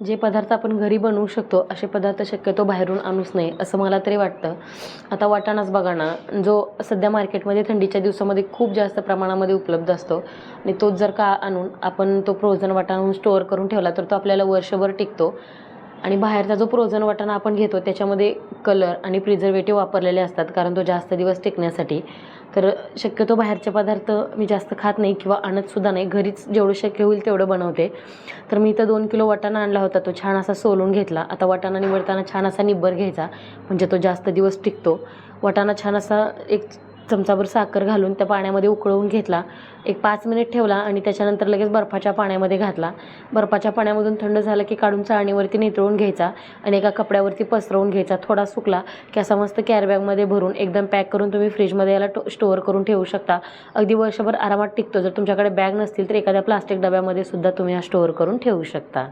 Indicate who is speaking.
Speaker 1: जे पदार्थ आपण घरी बनवू शकतो असे पदार्थ शक्यतो बाहेरून आणूच नाही असं मला तरी वाटतं. आता वाटाणाच बघा ना जो सध्या मार्केटमध्ये थंडीच्या दिवसामध्ये खूप जास्त प्रमाणामध्ये उपलब्ध असतो आणि तोच जर का आणून आपण तो फ्रोझन वाटाणा आणून स्टोअर करून ठेवला तर तो आपल्याला वर्षभर टिकतो. आणि बाहेरचा जो प्रोझन वाटाणा आपण घेतो त्याच्यामध्ये कलर आणि प्रिझर्वेटिव्ह वापरलेले असतात कारण तो जास्त दिवस टिकण्यासाठी. तर शक्यतो बाहेरचे पदार्थ मी जास्त खात नाही किंवा आणतसुद्धा नाही. घरीच जेवढं शक्य होईल तेवढं बनवते. तर मी इथं दोन किलो वाटाणा आणला होता तो छान असा सोलून घेतला. आता वाटाणा निवडताना छान असा निब्बर घ्यायचा म्हणजे तो जास्त दिवस टिकतो. वाटाणा छान असा एक चमचाभर साखर घालून त्या पाण्यामध्ये उकळवून घेतला. एक पाच मिनिट ठेवला आणि त्याच्यानंतर लगेच बर्फाच्या पाण्यामध्ये घातला. बर्फाच्या पाण्यामधून थंड झालं की काढून चाळणीवरती नितळून घ्यायचा आणि एका कपड्यावरती पसरवून घ्यायचा. थोडा सुकला की असा मस्त कॅरबॅगमध्ये भरून एकदम पॅक करून तुम्ही फ्रीजमध्ये याला टो स्टोअर करून ठेवू शकता. अगदी वर्षभर आरामात टिकतो. जर तुमच्याकडे बॅग नसतील तर एखाद्या प्लास्टिक डब्यामध्ये सुद्धा तुम्ही हा स्टोअर करून ठेवू शकता.